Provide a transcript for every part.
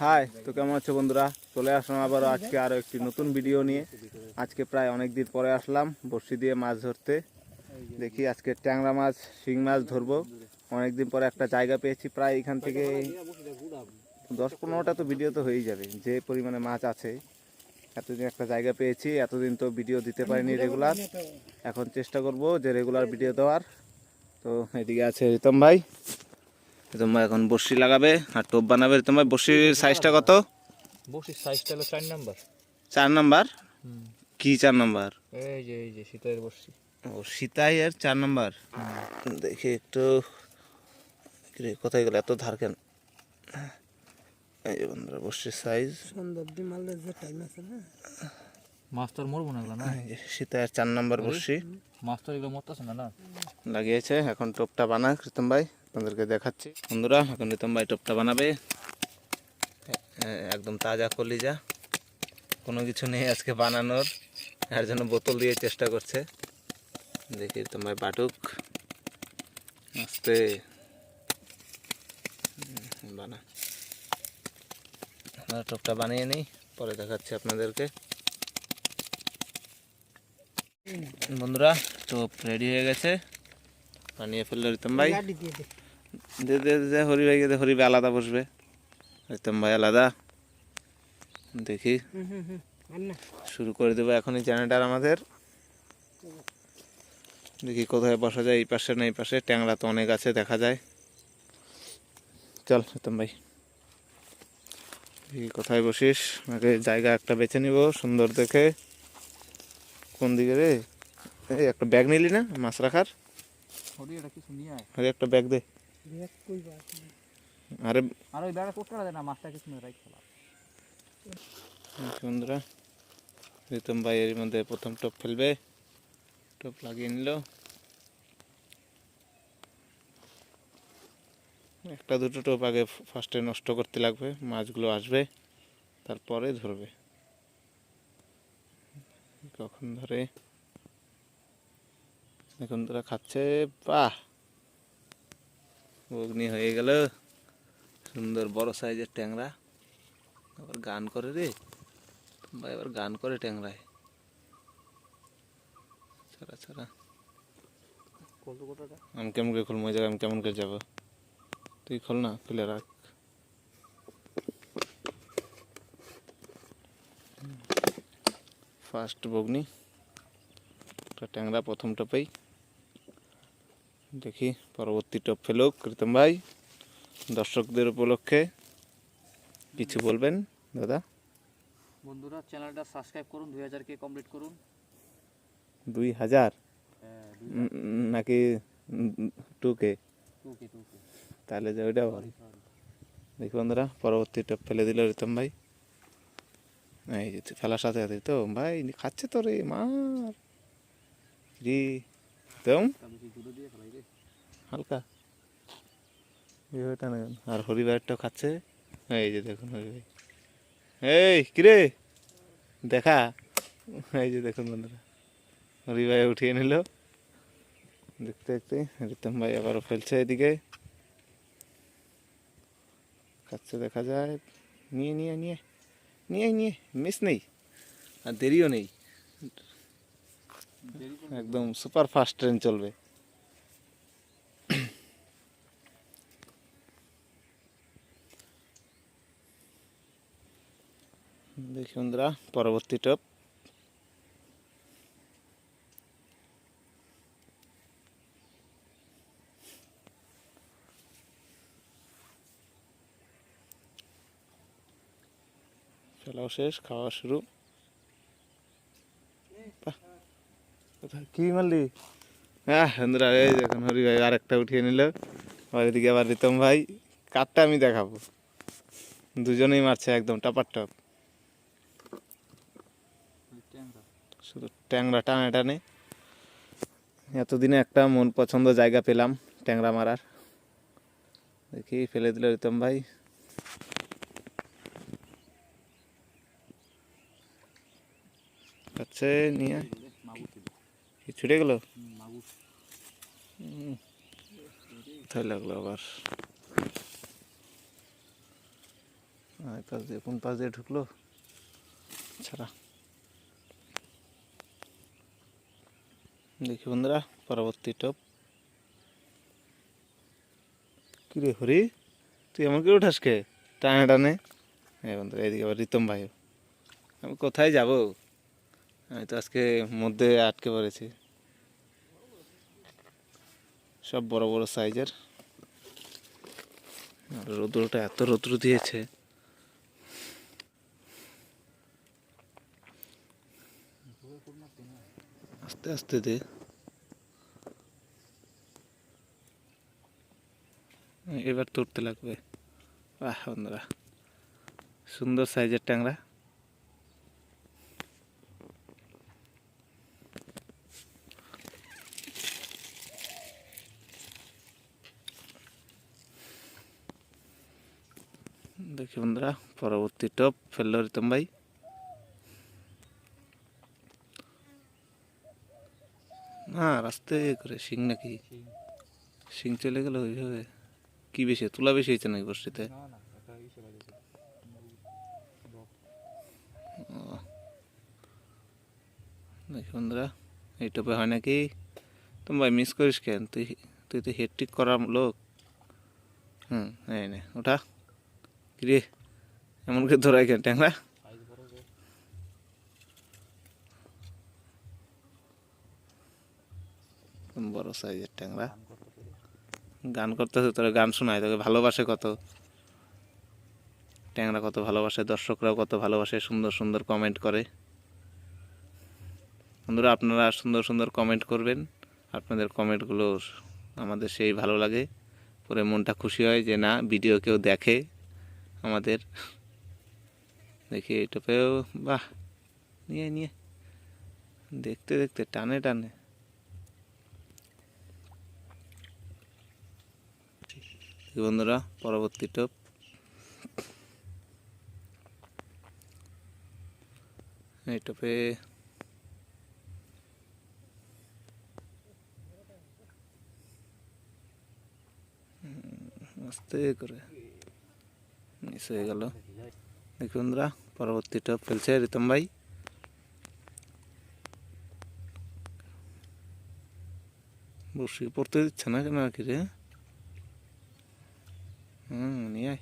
High, তো কেমন আছো বন্ধুরা? চলে আসলাম আবার আজকে আরও একটি নতুন ভিডিও নিয়ে। আজকে প্রায় অনেক দিন পরে আসলাম, বড়শি দিয়ে মাছ ধরতে। দেখি আজকে ট্যাংরা মাছ, শিং মাছ ধরবো। অনেকদিন পরে একটা জায়গা পেয়েছি, প্রায় এখান থেকে দশ পনেরোটা তো ভিডিও তো হয়েই যাবে, যে পরিমাণে মাছ আছে। এতদিন একটা জায়গা পেয়েছি, এতদিন তো ভিডিও দিতে পারিনি রেগুলার এখন চেষ্টা করব যে রেগুলার ভিডিও দেওয়ার। তো এদিকে আছে রিতম ভাই। ভাই এখন বড়শি লাগাবে আর টোপ বানাবে। ভাই বড়শির সাইজটা কত? বসির সাইজটা হলো চার নাম্বার। চার নাম্বার? কি চার নাম্বার? এই যে এই যে শীতের বসছি ও সীতাই এর চার নাম্বার? দেখি একটু। কোথায় গেল? এত ধার কেন? এই যে বন্ধুরা বড়শির সাইজ মাছ তো আর মরবো না এগুলো না? সীতায়ের চার নাম্বার তো আর এগুলো মরতেছে না না? লাগিয়েছে এখন টোপটা বানা রিতম ভাই। আপনাদেরকে দেখাচ্ছি। বন্ধুরা এখন রিতম ভাই টোপটা বানাবে। একদম তাজা কলিজা। কোনো কিছু নেই আজকে বানানোর। এর জন্য বোতল দিয়ে চেষ্টা করছে। দেখি রিতম ভাই বাটুক। আস্তে। বানা। আমরা টোপটা বানিয়ে নিই পরে দেখাচ্ছি আপনাদেরকে। বন্ধুরা টোপ রেডি হয়ে গেছে। বানিয়ে ফেলল রিতম ভাই। দে দে দে হরি ভাই দে হরি ভাই আলাদা বসবে। রিতম ভাই আলাদা। দেখি। শুরু করে দেবো এখনই জেনারেটার আমাদের। দেখি কোথায় বসা যায় এই পাশে না এই পাশে। ট্যাংরা তো অনেক আছে দেখা যায়। চল রিতম ভাই। দেখি কোথায় বসিস। আগে জায়গা একটা বেছে নিব সুন্দর দেখে। কোন দিকে রে? এই একটা ব্যাগ নিলি না মাছ রাখার? একটা ব্যাগ দে। আরে আর ওই ব্যাগটা করতে পারে মাছটা কিছু রাইট খেলা। বন্ধুরা রিতম ভাই এর মধ্যে প্রথম টপ ফেলবে টপ লাগিয়ে নিল। একটা দুটো টোপ আগে ফার্স্টে নষ্ট করতে লাগবে মাছগুলো আসবে তারপরে ধরবে। কখন ধরে? এখন তোরা খাচ্ছে বাহ! অগ্নি হয়ে গেল। সুন্দর বড় সাইজের ট্যাংরা। আবার গান করে রে। ভাই আবার গান করে ট্যাংরায়। ছাড়া ছাড়া। আমি কেমন করে খুলবো? আমি কেমন করে যাব? তুই খোল না, খুলে রাখ। ফার্স্ট বগনি একটা ট্যাংরা প্রথম টপেই দেখি পরবর্তী টপ ফেলুক কৃতম ভাই। দর্শকদের উপলক্ষে কিছু বলবেন দাদা? বন্ধুরা চ্যানেলটা সাবস্ক্রাইব করুন দুই হাজার কে কমপ্লিট করুন। দুই হাজার? হ্যাঁ নাকি টু কে তাহলে যে ওইটা বল। দেখি বন্ধুরা পরবর্তী টপ ফেলে দিল রিতম ভাই। এই ফেলার সাথে সাথে তো ভাই খাচ্ছে তো রে মার। রি রে হালকা। এইভাবে না আর হরিবারটাও খাচ্ছে? এই যে দেখুন হরি ভাই। এই কিরে? দেখা। এই যে দেখুন বন্ধুরা। হরি ভাই উঠিয়ে নিল। দেখতে দেখতে রিতম ভাই আবারও ফেলছে এদিকে। খাচ্ছে দেখা যায়। নিয়ে নিয়ে নিয়ে। নিয়ে নিয়ে। মিস নেই। আর দেরিও নেই। একদম সুপার ফাস্ট ট্রেন চলবে। দেখি বন্ধুরা পরবর্তী টপ। ফেলাও শেষ খাওয়া শুরু বাহ, কোথায় কি মারলি? হ্যাঁ বন্ধুরা, এই হরি ভাই আরেকটা উঠিয়ে নিল। আবার এদিকে আবার রিতম ভাই। কাঠটা আমি দেখাবো। দুজনেই মারছে একদম টাপার টপ। শুধু ট্যাংরা টানে টানে। এতদিনে একটা মন পছন্দ জায়গা পেলাম ট্যাংরা মারার। দেখি, ফেলে দিল রিতম ভাই। আচ্ছা নিয়ে। ছুটে গেল? কোথায় লাগল আবার। পাশ দিয়ে কোন পাশ দিয়ে ঢুকলো? ছাড়া। দেখি বন্ধুরা পরবর্তী টপ কিরে হরি তুই আমার করে উঠাস কে? টানে টানে। হ্যাঁ বন্ধুরা এদিকে আবার রিতম ভাই। আমি কোথায় যাব? আমি তো আজকে মধ্যে আটকে পড়েছি। সব বড় বড় সাইজের। রৌদ্রটা এত রৌদ্র দিয়েছে। আস্তে আস্তে দে। এবার তুলতে লাগবে। বাহ বন্ধুরা, সুন্দর সাইজের ট্যাংরা। দেখি বন্ধুরা পরবর্তী টপ ফেলল রিতম ভাই। না রাস্তায় করে শিং নাকি? শিং চলে গেল ওইভাবে। কি বেশি তুলা বেশি হয়েছে নাকি বর্ষিতে। দেখি বন্ধুরা এই টপে হয় নাকি? তুমি ভাই মিস করিস কেন? তুই তুই তো হেড ঠিক করার লোক। হুম এই নে ওটা কিরে? এমন করে কেন, ট্যাংরা? বড় সাইজের ট্যাংরা। গান করতেছে, তোরা গান শোনায়, তোকে ভালোবাসে কত? ট্যাংরা কত ভালোবাসে, দর্শকরাও কত ভালোবাসে, সুন্দর সুন্দর কমেন্ট করে। বন্ধুরা, আপনারা সুন্দর সুন্দর কমেন্ট করবেন। আপনাদের কমেন্টগুলো আমাদের সেই ভালো লাগে। পরে মনটা খুশি হয় যে না ভিডিও কেউ দেখে। আমাদের। দেখি এটাতেও বাহ, নিয়ে নিয়ে। দেখতে দেখতে, টানে টানে। বন্ধুরা, পরবর্তী টপ। এই টপে আস্তে করে। মিস হয়ে গেল। দেখি বন্ধুরা, পরবর্তী টপ ফেলছে রিতম ভাই। বসে পড়তে দিচ্ছে না কেন কি রে? হুম নিয়ে।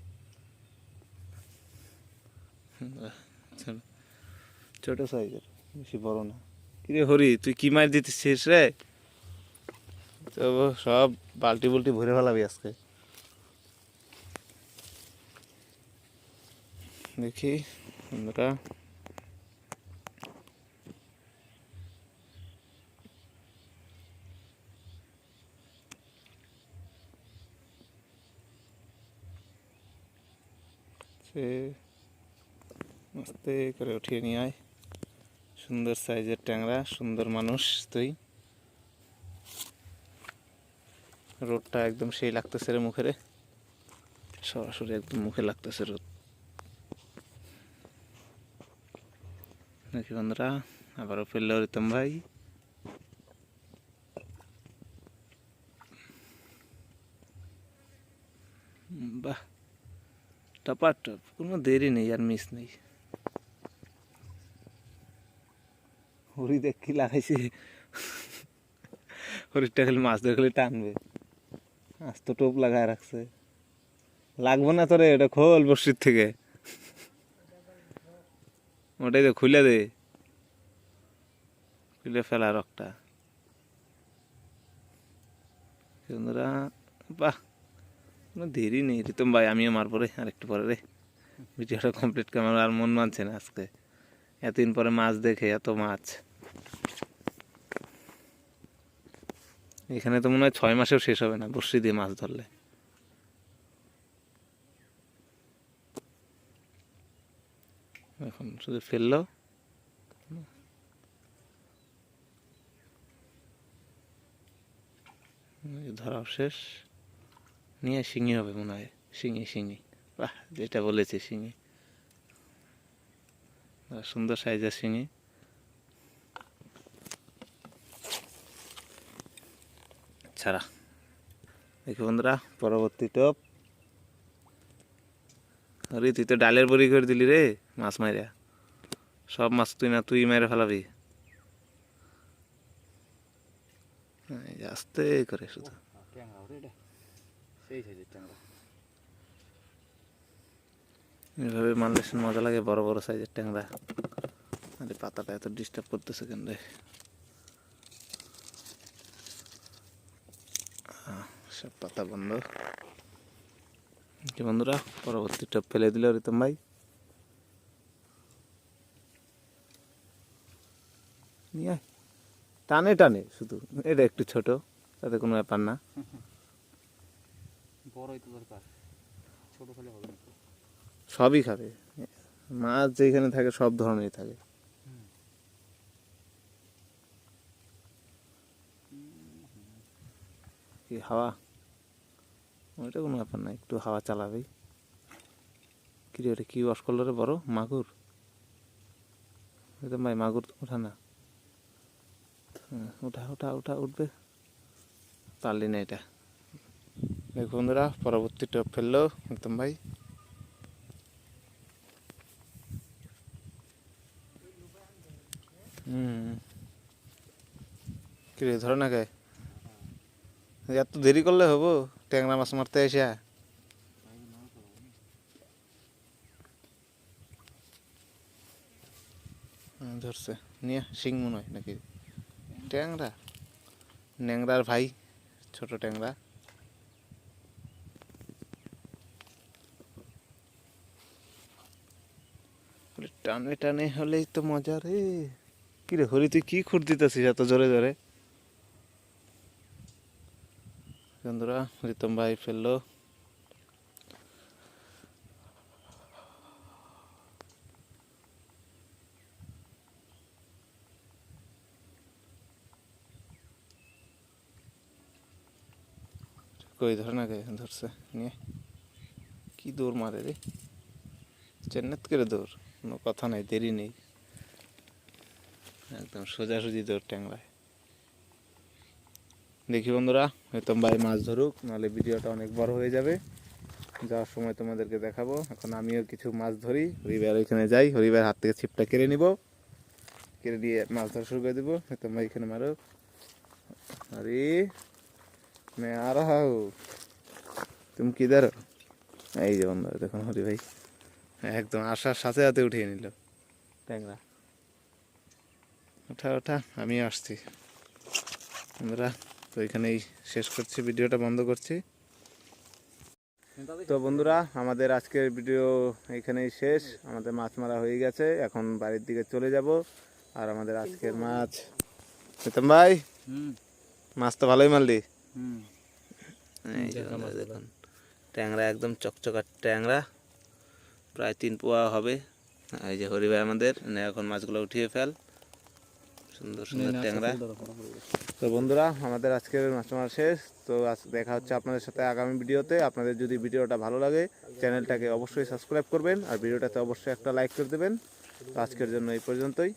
ছোট সাইজের বেশি বড় না। কিরে হরি, তুই কি মার দিতেছিস রে? তো সব বালতি বুলটি ভরে ফেলাবি আজকে। দেখি, বন্ধুরা। সে আস্তে করে উঠিয়ে নিয়ে আয়। সুন্দর সাইজের ট্যাংরা, সুন্দর মানুষ তুই। রোদটা একদম সেই লাগতেছে রে মুখে রে সরাসরি একদম মুখে লাগতেছে রোদ। দেখি বন্ধুরা আবারও ফেলল রিতম ভাই বাহ টপার টপ কোনো দেরি নেই আর মিস নেই হরি দেখ লাগাইছে হরিটা খালি মাছ ধরে খালি টানবে আজ তো টোপ লাগায় রাখছে লাগবো না তোরে ওটা খোল বর্ষির থেকে ওটাই তো খুলে দে। খুলে ফেলা রকটা। বন্ধুরা, বাহ, কোনো দেরি নেই। রিতম ভাই, আমিও মারবো পরে আর একটু পরে রে। ভিডিওটা কমপ্লিট করে আর মন মানছে না আজকে। এতদিন পরে মাছ দেখে, এত মাছ। এখানে তো মনে হয় ছয় মাসেও শেষ হবে না বর্ষি দিয়ে মাছ ধরলে। এখন শুধু ফেলল। ধরাও শেষ। নিয়ে শিঙি হবে মনে হয়। শিঙি শিঙি। বাহ, যেটা বলেছে শিঙি। সুন্দর সাইজের শিঙি। ছাড়া। দেখি বন্ধুরা, পরবর্তী টপ। আরে, তুই তো ডালের বড়ি করে দিলি রে, মাছ মাইরা। সব মাছ তুই না, তুই মেরে ফেলাবি। আস্তে করে শুধু। এভাবে শুনে মজা লাগে, বড় বড় সাইজের ট্যাংরা। আরে, পাতাটা এত ডিস্টার্ব করতেছে কেন রে? সব পাতা বন্ধ। কি বন্ধুরা পরবর্তী টপ ফেলে দিল রিতম ভাই। টানে টানে শুধু। এটা একটু ছোট তাতে কোনো ব্যাপার না। সবই খাবে। মাছ যেখানে থাকে সব ধরনেরই থাকে। কি হাওয়া? ওইটা কোনো ব্যাপার না একটু হাওয়া চালাবেই। কি ওটা কি ওয়াশ করল রে বড়? মাগুর? একদম ভাই মাগুর ওঠা না। হ্যাঁ, ওঠা ওঠা ওঠা উঠবে। পারলি না এটা। দেখ বন্ধুরা পরবর্তী টপ ফেলল একদম ভাই। হুম। কি রে ধরো না কে এত দেরি করলে হব? ট্যাংরা মাছ মারতে এসে ধরছে। নিয়ে, শিং মনে হয় নাকি? ট্যাংরা? ন্যাংরার ভাই, ছোট ট্যাংরা। টানে টানে হলেই তো মজা রে। কি রে হরি, তুই কি খুঁড় দিতেছিস এত জোরে জোরে? বন্ধুরা, রিতম ভাই ফেলল। কই, ধরে না কে ধরছে, নিয়ে। কি দৌড় মারে রে? চেন্নাত করে দৌড়, কোনো কথা নাই, দেরি নেই। একদম সোজাসুজি দৌড় ট্যাংরায়। দেখি বন্ধুরা হয়তো ভাই মাছ ধরুক নাহলে ভিডিওটা অনেক বড় হয়ে যাবে যাওয়ার সময় তোমাদেরকে দেখাবো এখন আমিও কিছু মাছ ধরি হরিবার ওইখানে যাই হরিবার হাত থেকে ছিপটা কেড়ে নিব কেড়ে দিয়ে মাছ ধরা শুরু করে দেবো হয়তো ভাই এখানে মারো আরে मैं आ रहा हूँ तुम किधर हो এই যে বন্ধুরা দেখুন হরি ভাই একদম আসার সাথে সাথে উঠিয়ে নিল ট্যাংরা ওঠা ওঠা আমিও আসছি বন্ধুরা তো এখানেই শেষ করছি ভিডিওটা বন্ধ করছি। তো বন্ধুরা আমাদের আজকের ভিডিও এখানেই শেষ। আমাদের মাছ মারা হয়ে গেছে এখন বাড়ির দিকে চলে যাব। আর আমাদের আজকের মাছ। প্রীতম ভাই মাছ তো ভালোই মারলি। দেখুন ট্যাংরা একদম চকচকার ট্যাংরা। প্রায় তিন পোয়া হবে। এই যে হরি ভাই আমাদের এখন মাছগুলো উঠিয়ে ফেল। সুন্দর সুন্দর ট্যাংরা। তো বন্ধুরা, আমাদের আজকের মাছ মারা শেষ। তো আজ দেখা হচ্ছে আপনাদের সাথে আগামী ভিডিওতে। আপনাদের যদি ভিডিওটা ভালো লাগে, চ্যানেলটাকে অবশ্যই সাবস্ক্রাইব করবেন আর ভিডিওটাতে অবশ্যই একটা লাইক করে দেবেন। আজকের জন্য এই পর্যন্তই।